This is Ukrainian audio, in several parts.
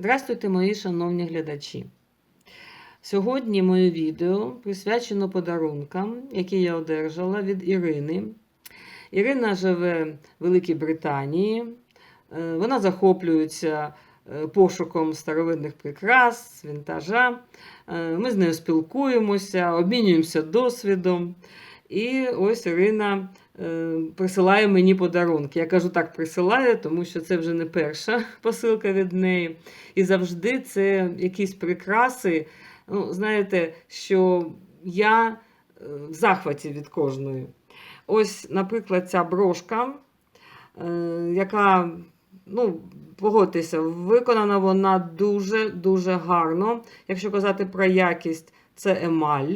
Здравствуйте, мої шановні глядачі. Сьогодні моє відео присвячено подарункам, які я одержала від Ірини. Ірина живе в Великій Британії. Е, Вона захоплюється е, пошуком старовинних прикрас, вінтажа. Е, Ми з нею спілкуємося, обмінюємося досвідом. І ось Ірина присилає мені подарунки. Я кажу так, присилає, тому що це вже не перша посилка від неї. І завжди це якісь прикраси. Ну, знаєте, що я е, в захваті від кожної. Ось, наприклад, ця брошка, е, яка, ну, погодьтеся, виконана вона дуже-дуже гарно. Якщо казати про якість, це емаль.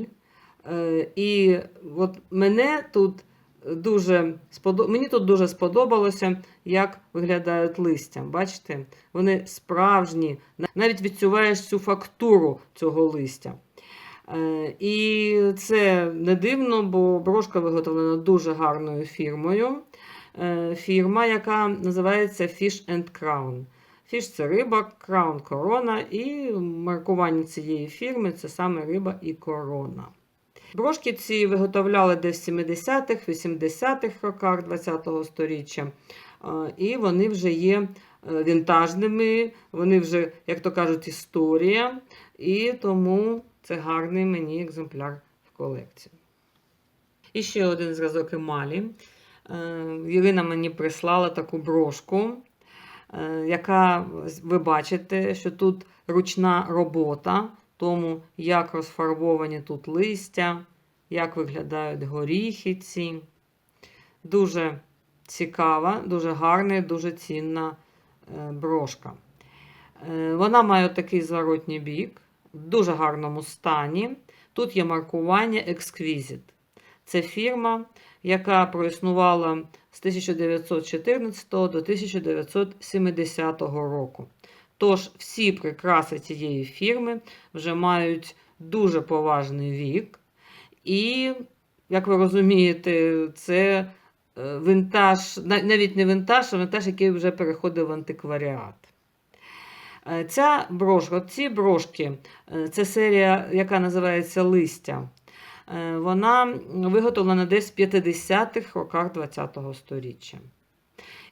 Е, І от мене тут дуже сподоб... мені тут дуже сподобалося, як виглядають листя. Бачите? Вони справжні, навіть відчуваєш цю фактуру цього листя. Е, І це не дивно, бо брошка виготовлена дуже гарною фірмою. Е, Фірма, яка називається Fish and Crown. Фіш це риба, краун корона, і маркування цієї фірми це саме риба і корона. Брошки ці виготовляли десь в 70-х, 80-х роках ХХ століття. І вони вже є е, вінтажними, вони вже, як то кажуть, історія. І тому це гарний мені екземпляр в колекцію. І ще один зразок емалі. Е, Ірина мені прислала таку брошку, е, яка ви бачите, що тут ручна робота, тому як розфарбовані тут листя, як виглядають горіхи ці. Дуже цікава, дуже гарна, і дуже цінна е, брошка. Е, Вона має такий зворотній бік, в дуже гарному стані. Тут є маркування Exquisite. Це фірма, яка проіснувала з 1914 до 1970 року. Тож всі прикраси цієї фірми вже мають дуже поважний вік. І, як ви розумієте, це е, винтаж, навіть не винтаж, а винтаж, який вже переходив в антикваріат. Е, Ця брошка, ці брошки, е, це серія, яка називається Листя. Вона виготовлена десь в 50-х роках ХХ століття.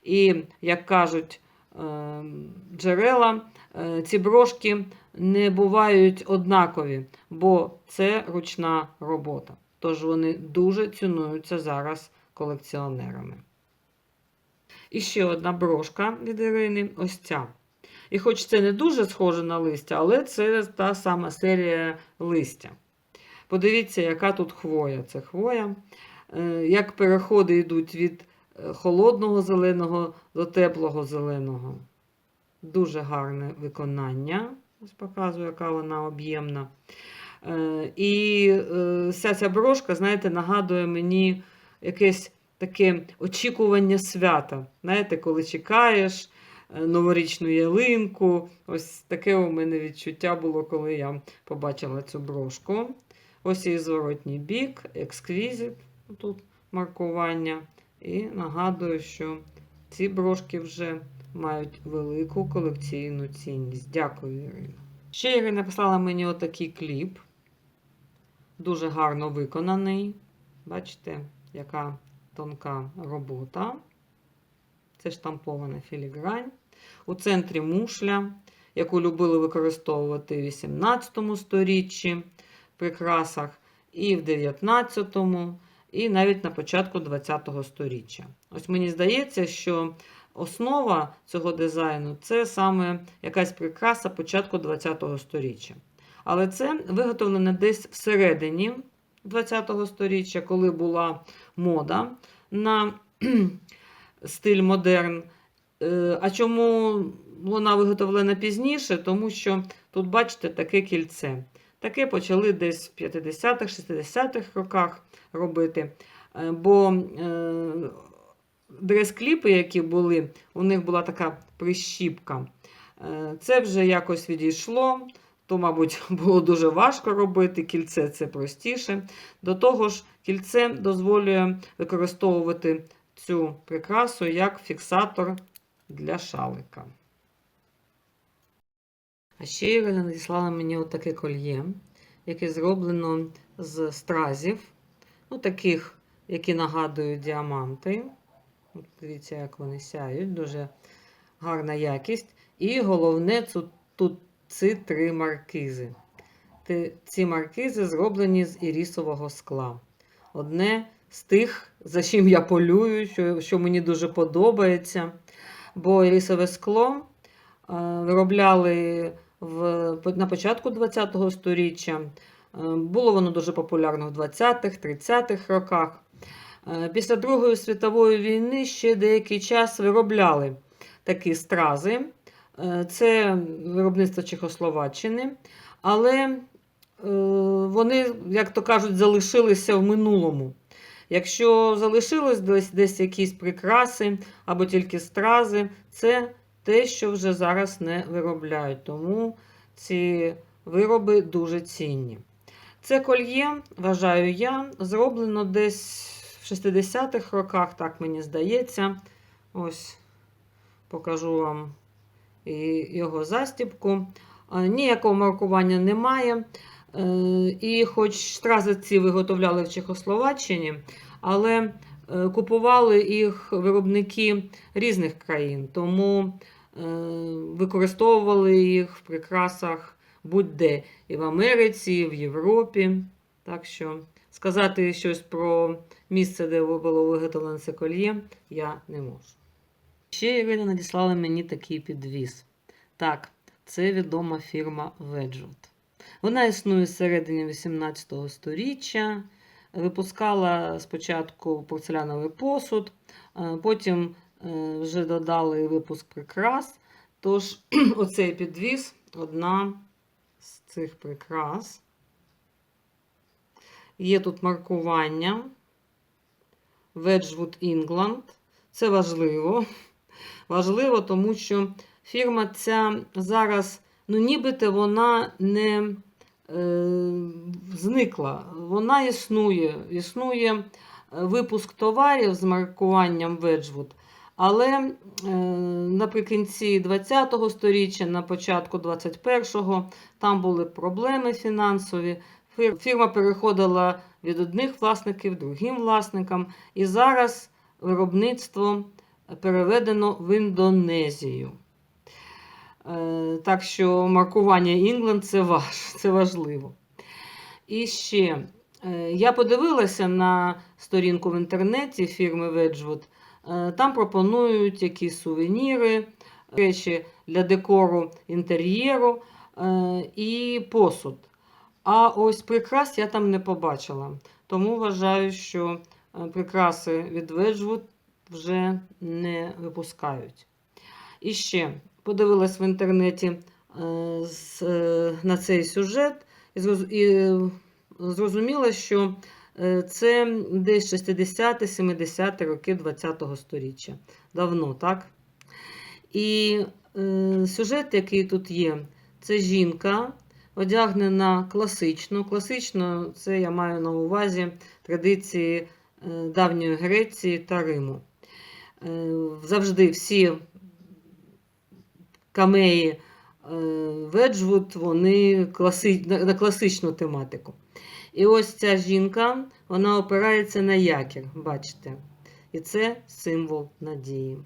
І, як кажуть джерела, е, ці брошки не бувають однакові, бо це ручна робота. Тож вони дуже цінуються зараз колекціонерами. І ще одна брошка від Ірини ось ця. І хоч це не дуже схоже на листя, але це та сама серія листя. Подивіться, яка тут хвоя. Це хвоя. Е, Як переходи йдуть від е, холодного зеленого до теплого зеленого. Дуже гарне виконання. Ось показую, яка вона об'ємна. Е, І е, вся ця брошка, знаєте, нагадує мені якесь таке очікування свята. Знаєте, коли чекаєш е, новорічну ялинку. Ось таке у мене відчуття було, коли я побачила цю брошку. Ось її зворотній бік, ексквізит, тут маркування. І нагадую, що ці брошки вже мають велику колекційну цінність. Дякую, Ірина. Ще Ірина написала мені отакий кліп. Дуже гарно виконаний. Бачите, яка тонка робота. Це штампована філігрань. У центрі мушля, яку любили використовувати в 18 сторіччі в прикрасах, і в 19-му, і навіть на початку 20-го сторіччя. Ось мені здається, що основа цього дизайну це саме якась прикраса початку 20-го сторіччя. Але це виготовлене десь всередині 20-го сторіччя, коли була мода на стиль модерн. Е, А чому вона виготовлена пізніше? Тому що тут, бачите, таке кільце. Таке почали десь в 50-х, 60-х роках робити. Е, Бо е, дрес-кліпи, які були, у них була така прищіпка. Е, Це вже якось відійшло. То, мабуть, було дуже важко робити. Кільце це простіше. До того ж, кільце дозволює використовувати цю прикрасу як фіксатор для шалика. А ще Ірина надіслала мені отаке кольє, яке зроблено з стразів, ну, таких, які нагадують діаманти. От Дивіться, як вони сяють, дуже гарна якість. І головне, тут, ці три маркизи. Ці маркизи зроблені з ірісового скла. Одне з тих, за чим я полюю, що, що мені дуже подобається. Бо ірісове скло е, виробляли в, на початку ХХ століття. Е, Було воно дуже популярно в 20-х, 30-х роках. Е, Після Другої світової війни ще деякий час виробляли такі стрази. Е, Це виробництво Чехословаччини, але вони, як то кажуть, залишилися в минулому. Якщо залишилось десь, десь якісь прикраси або тільки стрази, це те, що вже зараз не виробляють. Тому ці вироби дуже цінні. Це кольє, вважаю я, зроблено десь в 60-х роках, так мені здається. Ось покажу вам і його застібку. Ніякого маркування немає. Е, І хоч стрази ці виготовляли в Чехословаччині, але купували їх виробники різних країн, тому е, використовували їх в прикрасах будь-де і в Америці, і в Європі. Так що сказати щось про місце, де було виготовлено це кольє, я не можу. Ще Ірина надіслала мені такий підвіз. Так, це відома фірма Wedgwood. Вона існує з середини 18 століття. Випускала спочатку порцеляновий посуд, е, потім е, вже додали випуск прикрас. Тож, оцей підвіз одна з цих прикрас. Є тут маркування Wedgwood England. Це важливо. Важливо, тому що фірма ця зараз, ну, нібито вона не зникла. Вона існує. Існує е, випуск товарів з маркуванням Wedgwood. Але е, наприкінці 20-го сторіччя, на початку 21-го, там були проблеми фінансові. Фірма переходила від одних власників другим власникам. І зараз виробництво переведено в Індонезію. Е, Так що маркування England це, важ, це важливо. І ще е, я подивилася на сторінку в інтернеті фірми. Е, Там пропонують якісь сувеніри, речі для декору інтер'єру е, і посуд. А ось прикрас я там не побачила. Тому вважаю, що прикраси від Wedgwood вже не випускають. І ще подивилась в інтернеті е, е, на цей сюжет і, е, зрозуміла, що це десь 60-70 роки ХХ століття. Давно, так? І сюжет, який тут є, це жінка, одягнена класично. Класично, це я маю на увазі традиції давньої Греції та Риму. Завжди всі камеї е, Веджвуд, вони класи... на класичну тематику. І ось ця жінка, вона опирається на якір, бачите. І це символ надії.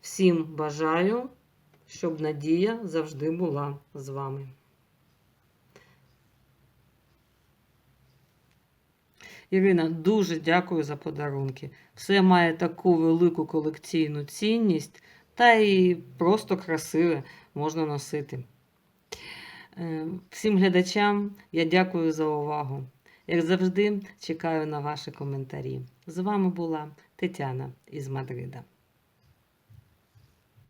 Всім бажаю, щоб надія завжди була з вами. Ірина, дуже дякую за подарунки. Все має таку велику колекційну цінність, та і просто красиве можна носити. Е, Всім глядачам я дякую за увагу. Як завжди, чекаю на ваші коментарі. З вами була Тетяна із Мадрида.